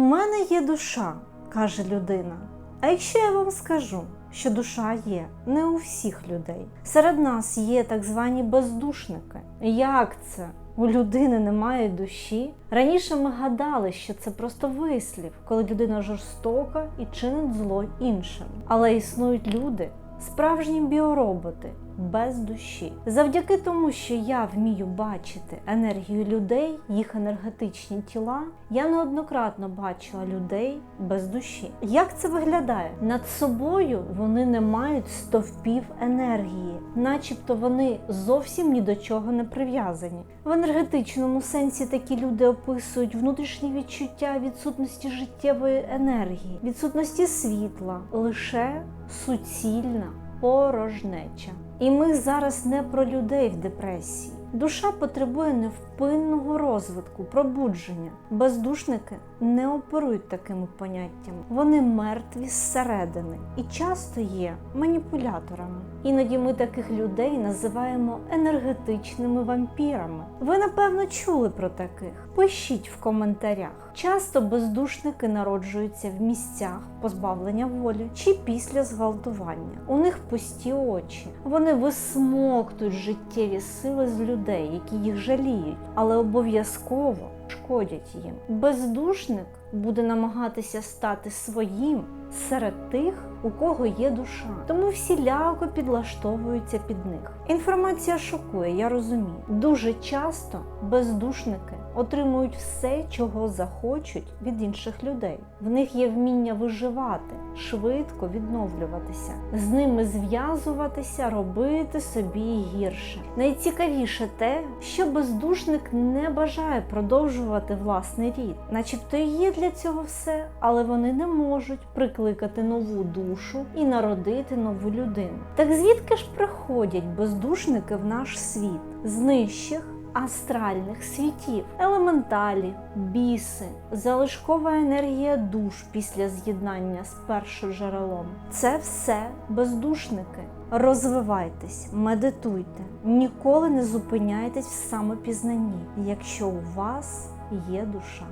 мене є душа, каже людина. А якщо я вам скажу, що душа є не у всіх людей. Серед нас є так звані бездушники. Як це? У людини немає душі. Раніше ми гадали, що це просто вислів, коли людина жорстока і чинить зло іншим. Але існують люди, справжні біороботи без душі. Завдяки тому, що я вмію бачити енергію людей, їх енергетичні тіла, я неоднократно бачила людей без душі. Як це виглядає? Над собою вони не мають стовпів енергії, начебто вони зовсім ні до чого не прив'язані. В енергетичному сенсі такі люди описують внутрішні відчуття відсутності життєвої енергії, відсутності світла, лише суцільна порожнеча. І ми зараз не про людей в депресії. Душа потребує невпинного розвитку, пробудження. Бездушники не оперують такими поняттями. Вони мертві зсередини і часто є маніпуляторами. Іноді ми таких людей називаємо енергетичними вампірами. Ви напевно чули про таких. Пишіть в коментарях. Часто бездушники народжуються в місцях позбавлення волі чи після зґвалтування. У них пусті очі. Вони висмоктують життєві сили з людей, які їх жаліють, але обов'язково шкодять їм. Бездушник буде намагатися стати своїм серед тих, у кого є душа. Тому всіляко підлаштовуються під них. Інформація шокує, я розумію. Дуже часто бездушники отримують все, чого захочуть від інших людей. В них є вміння виживати, швидко відновлюватися, з ними зв'язуватися, робити собі гірше. Найцікавіше те, що бездушник не бажає продовжувати власний рід, начебто є для цього все, але вони не можуть прикликати нову душу і народити нову людину. Так звідки ж приходять бездушники в наш світ з нижчих астральних світів, елементалі, біси, залишкова енергія душ після з'єднання з першим джерелом. Це все бездушники. Розвивайтесь, медитуйте, ніколи не зупиняйтесь в самопізнанні, якщо у вас є душа.